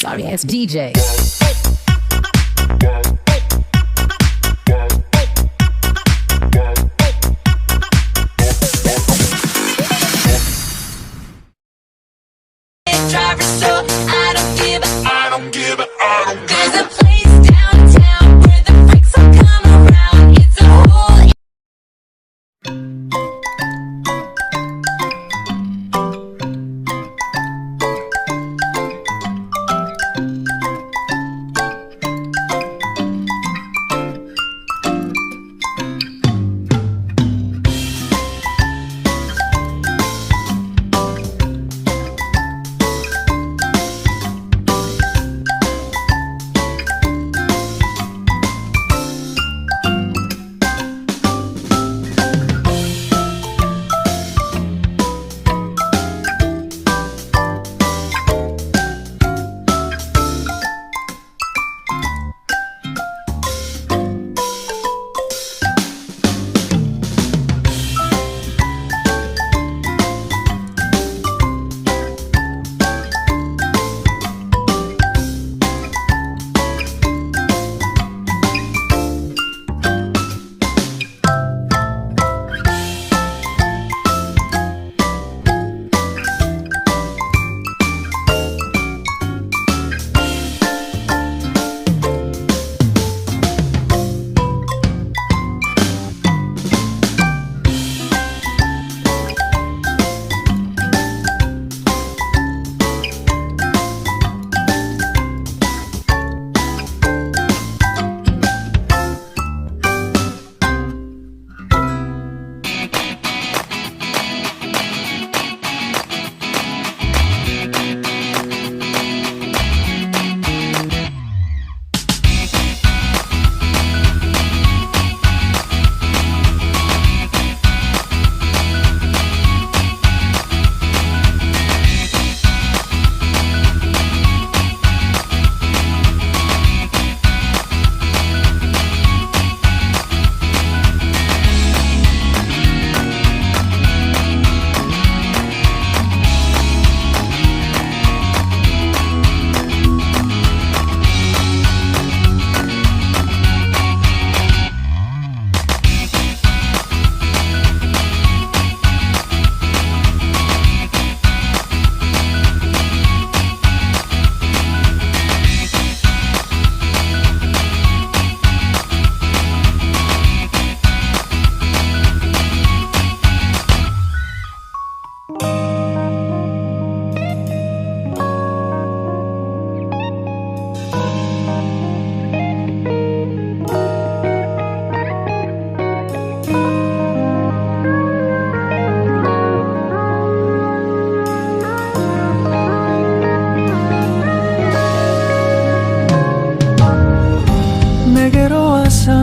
Sorry ass DJ.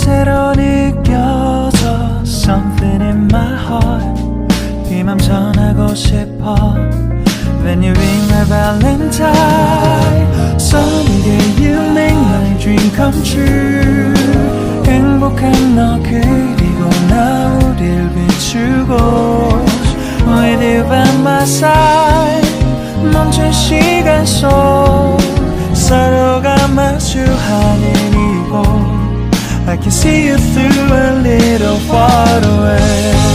새로 느껴져 Something in my heart 이맘 전하고 싶어 When you ring my valentine Sunny day you make my dream come true 행복한 너 그리고 나 우릴 비추고 With you by my side 멈춘 시간 속 서로가 마주하는 I can see you through a little far away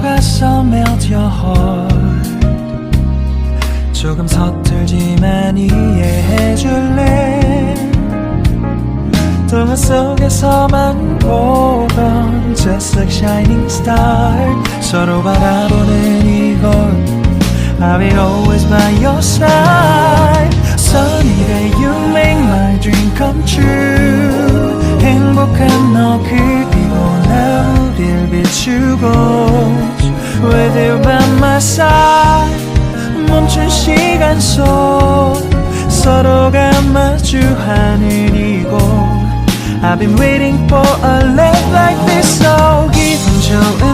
가서 melt your heart 조금 서툴지만 이해해줄래 동화 속에서만 보던 Just like shining star 서로 바라보는 이곳 I will be always by your side Sunny day you make my dream come true 행복한 너 그리워나 나를 비추고 With you by my side 멈춘 시간 속 서로가 마주하는 이곳 I've been waiting for a love like this, so give and show.